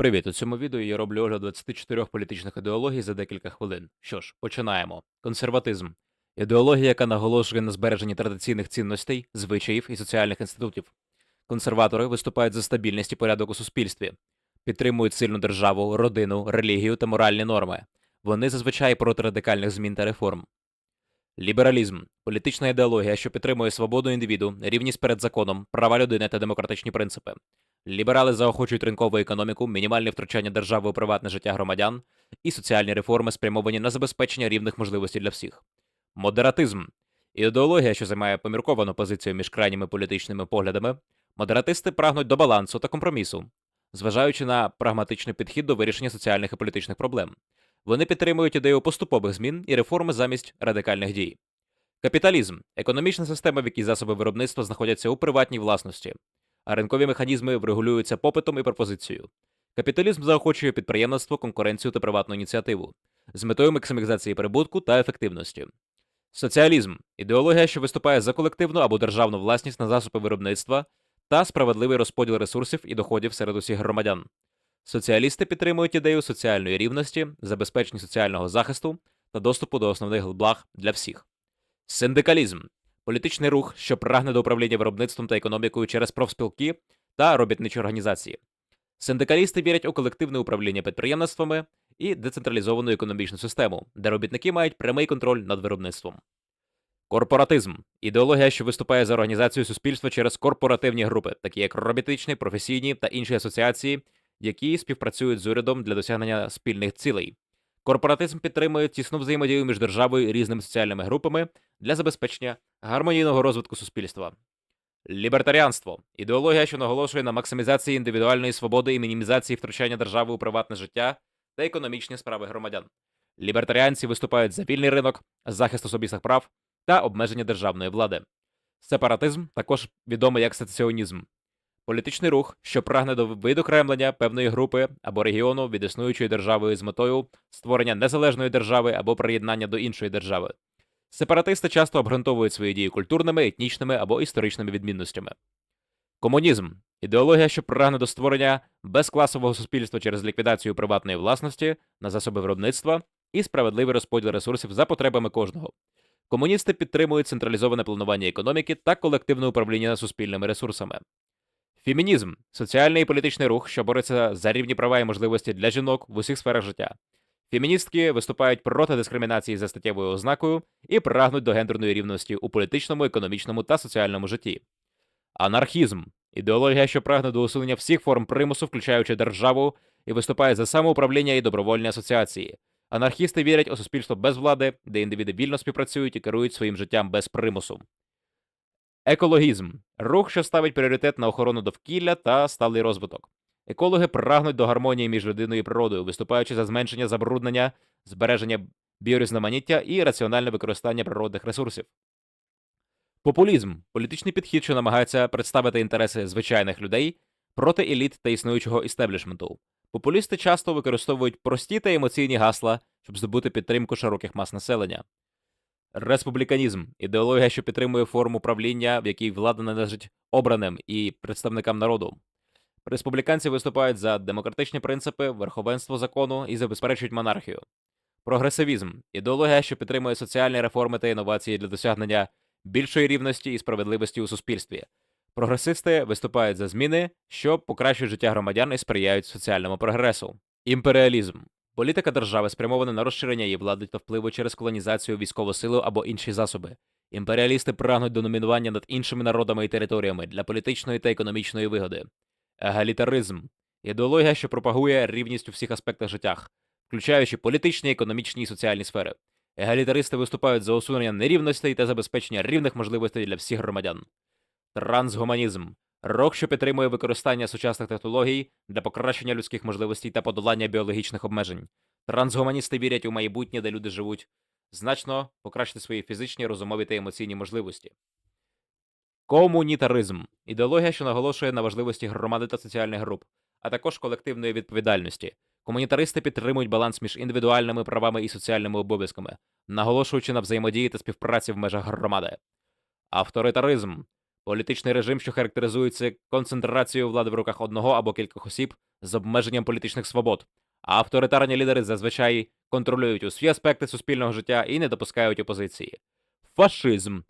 Привіт! У цьому відео я роблю огляд 24 політичних ідеологій за декілька хвилин. Що ж, починаємо. Консерватизм ідеологія, яка наголошує на збереженні традиційних цінностей, звичаїв і соціальних інститутів. Консерватори виступають за стабільність і порядок у суспільстві, підтримують сильну державу, родину, релігію та моральні норми. Вони зазвичай проти радикальних змін та реформ. Лібералізм політична ідеологія, що підтримує свободу індивіду, рівність перед законом, права людини та демократичні принципи. Ліберали заохочують ринкову економіку, мінімальне втручання держави у приватне життя громадян і соціальні реформи, спрямовані на забезпечення рівних можливостей для всіх. Модератизм ідеологія, що займає помірковану позицію між крайніми політичними поглядами. Модератисти прагнуть до балансу та компромісу, зважаючи на прагматичний підхід до вирішення соціальних і політичних проблем. Вони підтримують ідею поступових змін і реформи замість радикальних дій. Капіталізм економічна система, в якій засоби виробництва знаходяться у приватній власності, а ринкові механізми врегулюються попитом і пропозицією. Капіталізм заохочує підприємництво, конкуренцію та приватну ініціативу з метою максимізації прибутку та ефективності. Соціалізм ідеологія, що виступає за колективну або державну власність на засоби виробництва та справедливий розподіл ресурсів і доходів серед усіх громадян. Соціалісти підтримують ідею соціальної рівності, забезпечення соціального захисту та доступу до основних благ для всіх. Синдикалізм політичний рух, що прагне до управління виробництвом та економікою через профспілки та робітничі організації. Синдикалісти вірять у колективне управління підприємництвами і децентралізовану економічну систему, де робітники мають прямий контроль над виробництвом. Корпоратизм ідеологія, що виступає за організацію суспільства через корпоративні групи, такі як робітничні, професійні та інші асоціації, які співпрацюють з урядом для досягнення спільних цілей. Корпоратизм підтримує тісну взаємодію між державою і різними соціальними групами для забезпечення гармонійного розвитку суспільства. Лібертаріанство ідеологія, що наголошує на максимізації індивідуальної свободи і мінімізації втручання держави у приватне життя та економічні справи громадян. Лібертаріанці виступають за вільний ринок, захист особистих прав та обмеження державної влади. Сепаратизм також відомий як сецесіонізм. Політичний рух, що прагне до видокремлення певної групи або регіону від існуючої держави з метою створення незалежної держави або приєднання до іншої держави. Сепаратисти часто обґрунтовують свої дії культурними, етнічними або історичними відмінностями. Комунізм ідеологія, що прагне до створення безкласового суспільства через ліквідацію приватної власності на засоби виробництва і справедливий розподіл ресурсів за потребами кожного. Комуністи підтримують централізоване планування економіки та колективне управління суспільними ресурсами. Фемінізм соціальний і політичний рух, що бореться за рівні права і можливості для жінок в усіх сферах життя. Феміністки виступають проти дискримінації за статтєвою ознакою і прагнуть до гендерної рівності у політичному, економічному та соціальному житті. Анархізм ідеологія, що прагне до усунення всіх форм примусу, включаючи державу, і виступає за самоуправління і добровольні асоціації. Анархісти вірять у суспільство без влади, де індивіди вільно співпрацюють і керують своїм життям без примусу. Екологізм рух, що ставить пріоритет на охорону довкілля та сталий розвиток. Екологи прагнуть до гармонії між людиною і природою, виступаючи за зменшення забруднення, збереження біорізноманіття і раціональне використання природних ресурсів. Популізм політичний підхід, що намагається представити інтереси звичайних людей проти еліт та існуючого істеблішменту. Популісти часто використовують прості та емоційні гасла, щоб здобути підтримку широких мас населення. Республіканізм ідеологія, що підтримує форму правління, в якій влада належить обраним і представникам народу. Республіканці виступають за демократичні принципи, верховенство закону і забезпечують монархію. Прогресивізм ідеологія, що підтримує соціальні реформи та інновації для досягнення більшої рівності і справедливості у суспільстві. Прогресисти виступають за зміни, що покращують життя громадян і сприяють соціальному прогресу. Імперіалізм політика держави спрямована на розширення її влади та впливу через колонізацію, військову силу або інші засоби. Імперіалісти прагнуть до номінування над іншими народами і територіями для політичної та економічної вигоди. Егалітаризм ідеологія, що пропагує рівність у всіх аспектах життя, включаючи політичні, економічні і соціальні сфери. Егалітаристи виступають за усунення нерівностей та забезпечення рівних можливостей для всіх громадян. Трансгуманізм рух, що підтримує використання сучасних технологій для покращення людських можливостей та подолання біологічних обмежень. Трансгуманісти вірять у майбутнє, де люди живуть, значно покращити свої фізичні, розумові та емоційні можливості. Комунітаризм ідеологія, що наголошує на важливості громади та соціальних груп, а також колективної відповідальності. Комунітаристи підтримують баланс між індивідуальними правами і соціальними обов'язками, наголошуючи на взаємодії та співпраці в межах громади. Авторитаризм політичний режим, що характеризується концентрацією влади в руках одного або кількох осіб з обмеженням політичних свобод, а авторитарні лідери зазвичай контролюють усі аспекти суспільного життя і не допускають опозиції. Фашизм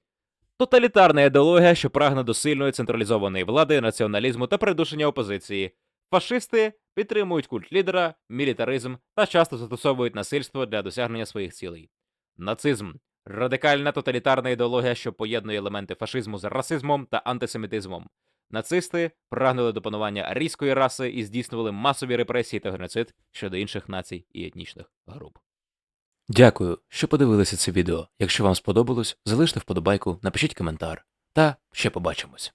тоталітарна ідеологія, що прагне до сильної централізованої влади, націоналізму та придушення опозиції. Фашисти підтримують культ лідера, мілітаризм та часто застосовують насильство для досягнення своїх цілей. Нацизм радикальна тоталітарна ідеологія, що поєднує елементи фашизму з расизмом та антисемітизмом. Нацисти прагнули до панування арійської раси і здійснювали масові репресії та геноцид щодо інших націй і етнічних груп. Дякую, що подивилися це відео. Якщо вам сподобалось, залиште вподобайку, напишіть коментар. Та ще побачимось.